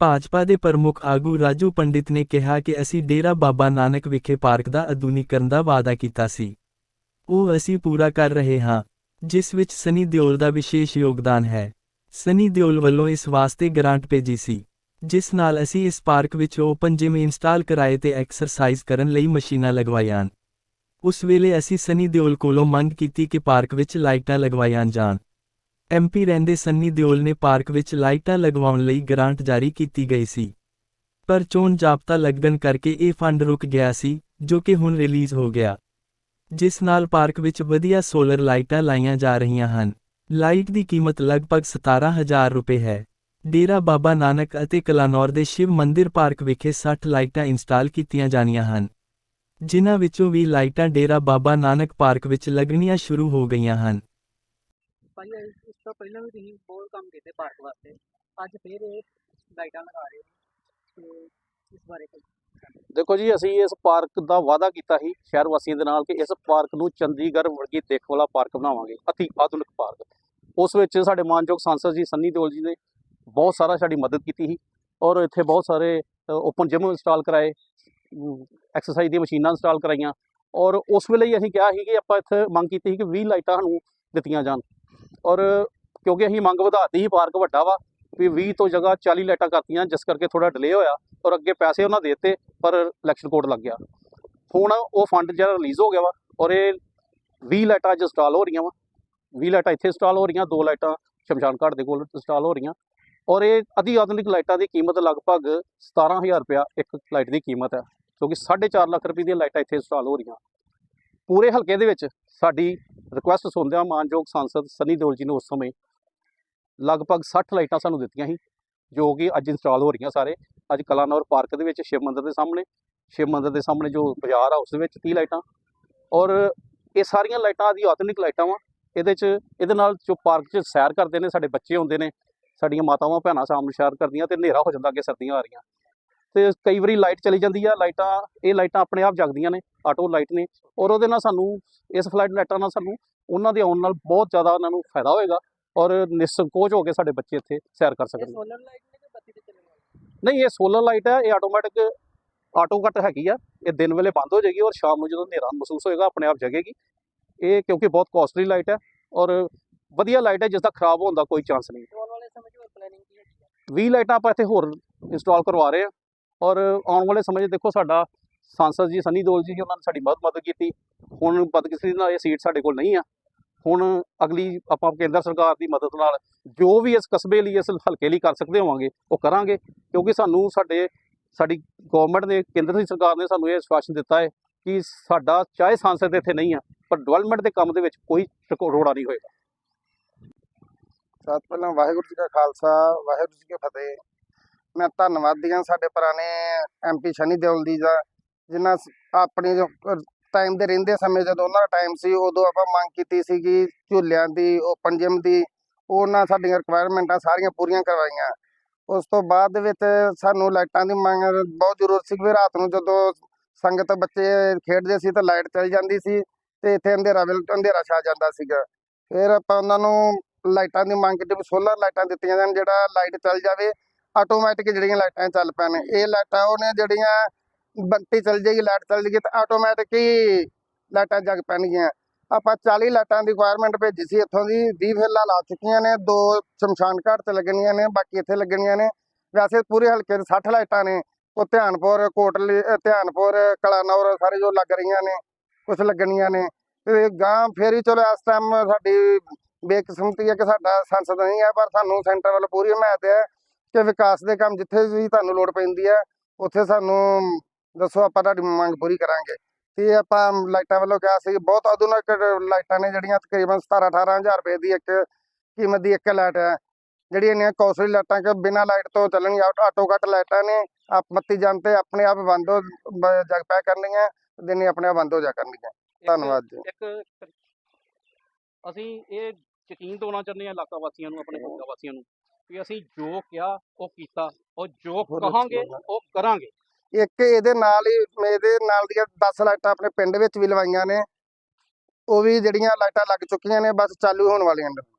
ਭਾਜਪਾ ਦੇ ਪ੍ਰਮੁੱਖ ਆਗੂ ਰਾਜੂ ਪੰਡਿਤ ਨੇ ਕਿਹਾ ਕਿ ਅਸੀਂ ਡੇਰਾ ਬਾਬਾ ਨਾਨਕ ਵਿਖੇ ਪਾਰਕ ਦਾ ਆਧੁਨਿਕਰਨ ਦਾ ਵਾਅਦਾ ਕੀਤਾ ਸੀ। ਉਹ ਅਸੀਂ ਪੂਰਾ ਕਰ ਰਹੇ ਹਾਂ, ਜਿਸ ਵਿੱਚ ਸਨੀ ਦਿਓਲ ਦਾ ਵਿਸ਼ੇਸ਼ ਯੋਗਦਾਨ ਹੈ। ਸਨੀ ਦਿਓਲ ਵੱਲੋਂ ਇਸ ਵਾਸਤੇ ਗ੍ਰਾਂਟ ਭੇਜੀ ਸੀ, ਜਿਸ ਨਾਲ ਅਸੀਂ ਇਸ ਪਾਰਕ ਵਿੱਚ ਓਪਨ ਜਿਮ ਇੰਸਟਾਲ ਕਰਾਏ ਤੇ ਐਕਸਰਸਾਈਜ਼ ਕਰਨ ਲਈ ਮਸ਼ੀਨਾਂ ਲਗਵਾਈਆਂ। ਉਸ ਵੇਲੇ ਅਸੀਂ ਸਨੀ ਦਿਓਲ ਕੋਲੋਂ ਮੰਗ ਕੀਤੀ ਕਿ ਪਾਰਕ ਵਿੱਚ ਲਾਈਟਾਂ ਲਗਵਾਈਆਂ ਜਾਣ। ਐਮਪੀ ਰਹਿੰਦੇ ਸੰਨੀ ਦਿਓਲ ਨੇ ਪਾਰਕ ਵਿੱਚ ਲਾਈਟਾਂ ਲਗਵਾਉਣ ਲਈ ਗ੍ਰਾਂਟ ਜਾਰੀ ਕੀਤੀ ਗਈ ਸੀ। ਪਰ ਚੋਣ ਜਾਬਤਾ ਲੱਗਣ ਕਰਕੇ ਇਹ ਫੰਡ ਰੁਕ ਗਿਆ ਸੀ, ਜੋ ਕਿ ਹੁਣ ਰਿਲੀਜ਼ ਹੋ ਗਿਆ। ਜਿਸ ਨਾਲ ਪਾਰਕ ਵਿੱਚ ਵਧੀਆ ਸੋਲਰ ਲਾਈਟਾਂ ਲਾਈਆਂ ਜਾ ਰਹੀਆਂ ਹਨ। ਲਾਈਟ ਦੀ ਕੀਮਤ ਲਗਭਗ 17000 ਰੁਪਏ ਹੈ। ਡੇਰਾ ਬਾਬਾ ਨਾਨਕ ਅਤੇ ਕਲਾਨੌਰ ਦੇ ਸ਼ਿਵ ਮੰਦਿਰ ਪਾਰਕ ਵਿਖੇ 60 ਲਾਈਟਾਂ ਇੰਸਟਾਲ ਕੀਤੀਆਂ ਜਾਣੀਆਂ ਹਨ। ਜਿਨ੍ਹਾਂ ਵਿੱਚੋਂ ਵੀ ਲਾਈਟਾਂ ਡੇਰਾ ਬਾਬਾ ਨਾਨਕ ਪਾਰਕ ਵਿੱਚ ਲੱਗਣੀਆਂ ਸ਼ੁਰੂ ਹੋ ਗਈਆਂ ਹਨ। ਤੋਂ ਪਹਿਲਾਂ ਵੀ ਤੁਸੀਂ ਬਹੁਤ ਕੰਮ ਕੀਤੇ ਪਾਰਕ ਵਾਸਤੇ। ਅੱਜ ਫੇਰ ਇਹ ਲਾਈਟਾਂ ਲਗਾ ਰਹੇ ਤੇ ਇਸ ਬਾਰੇ ਕੁਝ ਦੇਖੋ ਜੀ, ਅਸੀਂ ਇਸ ਪਾਰਕ ਦਾ ਵਾਅਦਾ ਕੀਤਾ ਸੀ ਸ਼ਹਿਰ ਵਾਸੀਆਂ ਦੇ ਨਾਲ ਕਿ ਇਸ ਪਾਰਕ ਨੂੰ ਚੰਡੀਗੜ੍ਹ ਵਰਗੀ ਦੇਖ ਵਾਲਾ ਪਾਰਕ ਬਣਾਵਾਂਗੇ, ਅਤੀ ਆਧੁਨਿਕ ਪਾਰਕ। ਉਸ ਵਿੱਚ ਸਾਡੇ ਮਾਨਯੋਗ ਸੰਸਦ ਜੀ ਸੰਨੀ ਦਿਓਲ ਜੀ ਨੇ ਬਹੁਤ ਸਾਰਾ ਸਾਡੀ ਮਦਦ ਕੀਤੀ ਸੀ ਔਰ ਇੱਥੇ ਬਹੁਤ ਸਾਰੇ ਓਪਨ ਜਿਮ ਇੰਸਟਾਲ ਕਰਾਏ ਐਕਸਰਸਾਈਜ਼ ਦੀਆਂ ਮਸ਼ੀਨਾਂ ਇੰਸਟਾਲ ਕਰਾਈਆਂ ਔਰ ਉਸ ਵੇਲੇ ਹੀ ਅਸੀਂ ਕਿਹਾ ਸੀ ਕਿ ਆਪਾਂ ਇੱਥੇ ਮੰਗ ਕੀਤੀ ਸੀ ਕਿ 20 ਲਾਈਟਾਂ ਸਾਨੂੰ ਦਿੱਤੀਆਂ ਜਾਣ। ਔਰ ਕਿਉਂਕਿ ਅਸੀਂ ਮੰਗ ਵਧਾਤੀ ਸੀ, ਪਾਰਕ ਵੱਡਾ ਵਾ, ਵੀ 20 ਤੋਂ ਜਗ੍ਹਾ 40 ਲਾਈਟਾਂ ਕਰਤੀਆਂ, ਜਿਸ ਕਰਕੇ ਥੋੜਾ ਡਿਲੇ ਹੋਇਆ ਔਰ ਅੱਗੇ ਪੈਸੇ ਉਹਨਾਂ ਦੇ ਦਿੱਤੇ, ਪਰ ਇਲੈਕਸ਼ਨ ਕੋਡ ਲੱਗ ਗਿਆ। ਹੁਣ ਉਹ ਫੰਡ ਜਿਹੜਾ ਰਿਲੀਜ਼ ਹੋ ਗਿਆ ਵਾ ਔਰ ਇਹ 20 ਲਾਈਟਾਂ ਅੱਜ ਇੰਸਟਾਲ ਹੋ ਰਹੀਆਂ ਵਾ। 20 ਲਾਈਟਾਂ ਇੱਥੇ ਇੰਸਟਾਲ ਹੋ ਰਹੀਆਂ, ਦੋ ਲਾਈਟਾਂ ਸ਼ਮਸ਼ਾਨ ਘਾਟ ਦੇ ਕੋਲ ਇੰਸਟਾਲ ਹੋ ਰਹੀਆਂ ਔਰ ਇਹ ਅਧੀ ਆਧੁਨਿਕ ਲਾਈਟਾਂ ਦੀ ਕੀਮਤ ਲਗਭਗ 17000 ਰੁਪਇਆ ਇੱਕ ਲਾਈਟ ਦੀ ਕੀਮਤ ਹੈ, ਕਿਉਂਕਿ 4.5 ਲੱਖ ਰੁਪਏ ਦੀਆਂ ਲਾਈਟਾਂ ਇੱਥੇ ਇੰਸਟਾਲ ਹੋ ਰਹੀਆਂ। ਪੂਰੇ ਹਲਕੇ ਦੇ ਵਿੱਚ ਸਾਡੀ ਰਿਕੁਐਸਟ ਸੁਣਦਿਆਂ ਮਾਨਯੋਗ ਸੰਸਦ ਸਨੀ ਦਿਓਲ ਜੀ ਨੂੰ ਉਸ ਸਮੇਂ ਲਗਭਗ 60 ਲਾਈਟਾਂ ਸਾਨੂੰ ਦਿੱਤੀਆਂ ਸੀ, ਜੋ ਕਿ ਅੱਜ ਇੰਸਟਾਲ ਹੋ ਰਹੀਆਂ ਸਾਰੇ। ਅੱਜ ਕਲਾਨੌਰ ਪਾਰਕ ਦੇ ਵਿੱਚ ਸ਼ਿਵ ਮੰਦਿਰ ਦੇ ਸਾਹਮਣੇ, ਸ਼ਿਵ ਮੰਦਿਰ ਦੇ ਸਾਹਮਣੇ ਜੋ ਬਾਜ਼ਾਰ ਆ, ਉਸ ਦੇ ਵਿੱਚ 30 ਲਾਈਟਾਂ। ਔਰ ਇਹ ਸਾਰੀਆਂ ਲਾਈਟਾਂ ਦੀ ਆਧੁਨਿਕ ਲਾਈਟਾਂ ਵਾ। ਇਹਦੇ 'ਚ, ਇਹਦੇ ਨਾਲ ਜੋ ਪਾਰਕ 'ਚ ਸੈਰ ਕਰਦੇ ਨੇ, ਸਾਡੇ ਬੱਚੇ ਹੁੰਦੇ ਨੇ, ਸਾਡੀਆਂ ਮਾਤਾਵਾਂ, ਭੈਣਾਂ ਸ਼ਾਮ ਨੂੰ ਸੈਰ ਕਰਦੀਆਂ ਤੇ ਹਨੇਰਾ ਹੋ ਜਾਂਦਾ ਅੱਗੇ ਸਰਦੀਆਂ ਆ ਰਹੀਆਂ। ਤੇ ਕਈ ਵਾਰੀ ਲਾਈਟ ਚਲੀ ਜਾਂਦੀ ਆ, ਲਾਈਟਾਂ, ਇਹ ਲਾਈਟਾਂ ਆਪਣੇ ਆਪ ਜਗਦੀਆਂ ਨੇ, ਆਟੋ ਲਾਈਟ ਨੇ। ਔਰ ਉਹਦੇ ਨਾਲ ਸਾਨੂੰ, ਇਸ ਫਲੱਡ ਲਾਈਟਾਂ ਨਾਲ ਸਾਨੂੰ ਉਹਨਾਂ ਦੇ ਆਉਣ ਨਾਲ ਬਹੁਤ ਜ਼ਿਆਦਾ ਉਹਨਾਂ ਨੂੰ ਫਾਇਦਾ ਹੋਏਗਾ। ਔਰ ਨਿਸੰਕੋਚ ਹੋ ਕੇ ਸਾਡੇ ਬੱਚੇ ਇੱਥੇ ਸੈਰ ਕਰ ਸਕਣਗੇ। ਸੋਲਰ ਲਾਈਟ ਨੇ ਕਿ ਬੱਤੀ ਤੇ ਚੱਲਣ ਵਾਲੀ? ਨਹੀਂ ਇਹ ਸੋਲਰ ਲਾਈਟ ਹੈ ਇਹ ਆਟੋਮੈਟਿਕ ਆਟੋ ਕੱਟ ਹੈਗੀ ਆ। ਇਹ ਦਿਨ ਵੇਲੇ ਬੰਦ ਹੋ ਜਾਏਗੀ ਔਰ ਸ਼ਾਮ ਨੂੰ ਜਦੋਂ ਹਨੇਰਾ ਮਹਿਸੂਸ ਹੋਏਗਾ ਆਪਣੇ ਆਪ ਜਗੇਗੀ। ਇਹ ਕਿਉਂਕਿ ਬਹੁਤ ਕਾਸਟਲੀ ਲਾਈਟ ਹੈ ਔਰ ਵਧੀਆ ਲਾਈਟ ਹੈ ਜਿਸ ਦਾ ਖਰਾਬ ਹੋਣ ਦਾ ਕੋਈ ਚਾਂਸ ਨਹੀਂ। ਆਉਣ ਵਾਲੇ ਸਮੇਂ 'ਚ ਹੋਰ ਪਲੈਨਿੰਗ ਕੀ ਹੈ 20 ਲਾਈਟਾਂ ਆਪਾਂ ਇੱਥੇ ਹੋਰ ਇੰਸਟਾਲ ਕਰਵਾ ਰਹੇ ਹਾਂ ਔਰ ਆਉਣ ਵਾਲੇ ਸਮੇਂ 'ਚ ਦੇਖੋ ਸਾਡਾ ਸਾਂਸਦ ਜੀ ਸਨੀ ਦਿਓਲ ਜੀ ਉਹਨਾਂ ਨੇ ਸਾਡੀ ਬਹੁਤ ਮਦਦ ਕੀਤੀ। ਹੁਣ ਬਦਕਿਸਮਤੀ ਨਾਲ ਇਹ ਸੀਟ ਸਾਡੇ ਕੋਲ ਨਹੀਂ ਆ। ਹੁਣ ਅਗਲੀ ਆਪਾਂ ਕੇਂਦਰ ਸਰਕਾਰ ਦੀ ਮਦਦ ਨਾਲ ਜੋ ਵੀ ਇਸ ਕਸਬੇ ਲਈ ਇਸ ਹਲਕੇ ਲਈ ਕਰ ਸਕਦੇ ਹੋਵਾਂਗੇ, ਉਹ ਕਰਾਂਗੇ, ਕਿਉਂਕਿ ਸਾਨੂੰ ਸਾਡੇ, ਸਾਡੀ ਗਵਰਨਮੈਂਟ ਨੇ, ਕੇਂਦਰ ਦੀ ਸਰਕਾਰ ਨੇ ਸਾਨੂੰ ਇਹ ਵਿਸ਼ਵਾਸ ਦਿੱਤਾ ਹੈ ਕਿ ਸਾਡਾ ਚਾਹੇ ਸਾਂਸਦ ਇੱਥੇ ਨਹੀਂ ਆ, ਪਰ ਡਿਵੈਲਪਮੈਂਟ ਦੇ ਕੰਮ ਦੇ ਵਿੱਚ ਕੋਈ ਰੋੜਾ ਨਹੀਂ ਹੋਏਗਾ। ਸਭ ਤੋਂ ਪਹਿਲਾਂ ਵਾਹਿਗੁਰੂ ਜੀ ਕਾ ਖਾਲਸਾ, ਵਾਹਿਗੁਰੂ ਜੀ ਕੀ ਫਤਿਹ। ਮੈਂ ਧੰਨਵਾਦੀ ਹਾਂ ਸਾਡੇ ਪੁਰਾਣੇ ਐਮਪੀ ਸ਼ਨੀ ਦਿਓਲ ਜੀ ਦਾ, ਜਿਨ੍ਹਾਂ ਸ- ਆਪਣੀ ਟਾਈਮ ਦੇ ਰਹਿੰਦੇ ਸਮੇਂ ਜਦੋਂ ਉਹਨਾਂ ਦਾ ਟਾਈਮ ਸੀ, ਉਦੋਂ ਆਪਾਂ ਮੰਗ ਕੀਤੀ ਸੀਗੀ ਝੂਲਿਆਂ ਦੀ ਓਪਨ ਜਿਮ ਦੀ, ਉਹਨਾਂ ਸਾਡੀਆਂ ਰਿਕੁਆਇਰਮੈਂਟਾਂ ਸਾਰੀਆਂ ਪੂਰੀਆਂ ਕਰਵਾਈਆਂ। ਉਸ ਤੋਂ ਬਾਅਦ ਦੇ ਵਿੱਚ ਸਾਨੂੰ ਲਾਈਟਾਂ ਦੀ ਮੰਗ ਬਹੁਤ ਜ਼ਰੂਰਤ ਸੀ ਵੀ ਰਾਤ ਨੂੰ ਜਦੋਂ ਸੰਗਤ ਬੱਚੇ ਖੇਡਦੇ ਸੀ ਤਾਂ ਲਾਈਟ ਚਲ ਜਾਂਦੀ ਸੀ ਤੇ ਇੱਥੇ ਅੰਧੇਰਾ ਬਿਲ ਅੰਧੇਰਾ ਛਾ ਜਾਂਦਾ ਸੀਗਾ। ਫਿਰ ਆਪਾਂ ਉਹਨਾਂ ਨੂੰ ਲਾਈਟਾਂ ਦੀ ਮੰਗ ਕੀਤੀ ਸੋਲਰ ਲਾਈਟਾਂ ਦਿੱਤੀਆਂ ਜਾਣ, ਜਿਹੜਾ ਲਾਈਟ ਚੱਲ ਜਾਵੇ ਆਟੋਮੈਟਿਕ ਜਿਹੜੀਆਂ ਲਾਈਟਾਂ ਚੱਲ ਪੈਣ। ਇਹ ਲਾਈਟਾਂ ਉਹਨੇ ਜਿਹੜੀਆਂ ਬੱਤੀ ਚੱਲ ਜਾਏਗੀ, ਲਾਈਟ ਚੱਲ ਜਾਏਗੀ ਤਾਂ ਆਟੋਮੈਟਿਕ ਹੀ ਲਾਈਟਾਂ ਜਗ ਪੈਣਗੀਆਂ। ਆਪਾਂ 40 ਲਾਈਟਾਂ ਦੀ ਰਿਕੁਆਇਰਮੈਂਟ ਭੇਜੀ ਸੀ, ਇੱਥੋਂ ਦੀ 20 ਫਿਲਹਾਲ ਲਾ ਚੁੱਕੀਆਂ ਨੇ, ਦੋ ਸ਼ਮਸ਼ਾਨ ਘਾਟ ਤੇ ਲੱਗਣੀਆਂ ਨੇ, ਬਾਕੀ ਇੱਥੇ ਲੱਗਣੀਆਂ ਨੇ। ਵੈਸੇ ਪੂਰੇ ਹਲਕੇ ਦੇ 60 ਲਾਈਟਾਂ ਨੇ, ਉਹ ਧਿਆਨਪੁਰ, ਕੋਟਲੀ ਧਿਆਨਪੁਰ, ਕਲਾਨੌਰ, ਸਾਰੇ ਜੋ ਲੱਗ ਰਹੀਆਂ ਨੇ ਕੁਝ ਲੱਗਣੀਆਂ ਨੇ। ਤੇ ਗਾਂ ਫੇਰ ਚਲੋ ਇਸ ਟਾਈਮ ਸਾਡੀ ਬੇਕਿਸਮਤੀ ਹੈ ਕਿ ਸਾਡਾ ਸੰਸਦ ਨਹੀਂ ਹੈ, ਪਰ ਸਾਨੂੰ ਸੈਂਟਰ ਵੱਲ ਪੂਰੀ ਹਮਾਇਤ ਹੈ ਕਿ ਵਿਕਾਸ ਦੇ ਕੰਮ ਜਿੱਥੇ ਵੀ ਤੁਹਾਨੂੰ ਲੋੜ ਪੈਂਦੀ ਹੈ, ਉੱਥੇ ਸਾਨੂੰ ਦੱਸੋ ਆਪਾਂ ਤੁਹਾਡੀ ਮੰਗ ਪੂਰੀ ਕਰਾਂਗੇ। ਤੇ ਆਪਾਂ ਲਾਈਟਾਂ ਵੱਲੋਂ ਕਿਹਾ ਸੀ ਬਹੁਤ ਆਧੁਨਿਕ ਲਾਈਟਾਂ ਨੇ ਜਿਹੜੀਆਂ ਤਕਰੀਬਨ 17 18000 ਰੁਪਏ ਦੀ ਇੱਕ ਕੀਮਤ ਦੀ ਇੱਕ ਲਾਈਟ ਹੈ। ਜਿਹੜੀਆਂ ਇੰਨੀਆਂ ਕੌਸਲੀ ਲਾਈਟਾਂ ਕਿ ਬਿਨਾਂ ਲਾਈਟ ਤੋਂ ਚੱਲਣਗੀਆਂ ਆਟੋ ਕੱਟ ਲਾਈਟਾਂ ਨੇ ਆਪ ਬੱਤੀ ਜਾਣ ਤੇ ਆਪਣੇ ਆਪ ਬੰਦ ਹੋ ਜਗ ਪੈ ਕਰਨਗੀਆਂ ਦਿਨੇ ਆਪਣੇ ਆਪ ਬੰਦ ਹੋ ਜਾ ਕਰਨਗੀਆਂ ਧੰਨਵਾਦ ਜੀ। ਇੱਕ ਅਸੀਂ ਇਹ ਯਕੀਨ ਦਿਵਾਉਣਾ ਚਾਹੁੰਦੇ ਹਾਂ ਇਲਾਕਾ ਵਾਸੀਆਂ ਨੂੰ ਆਪਣੇ ਹਲਕਾ ਵਾਸੀਆਂ ਨੂੰ ਕਿ ਅਸੀਂ ਜੋ ਕਿਹਾ ਉਹ ਕੀਤਾ ਔਰ ਜੋ ਕਹਾਂਗੇ। ਉਹ ਕਰਾਂਗੇ। ਇੱਕ ਇਹਦੇ ਨਾਲ ਹੀ, ਇਹਦੇ ਨਾਲ ਦੀਆਂ 10 ਲਾਈਟਾਂ ਆਪਣੇ ਪਿੰਡ ਵਿੱਚ ਵੀ ਲਵਾਈਆਂ ਨੇ। ਉਹ ਵੀ ਜਿਹੜੀਆਂ ਲਾਈਟਾਂ ਲੱਗ ਚੁੱਕੀਆਂ ਨੇ, ਬਸ ਚਾਲੂ ਹੋਣ ਵਾਲੀਆਂ ਨੇ।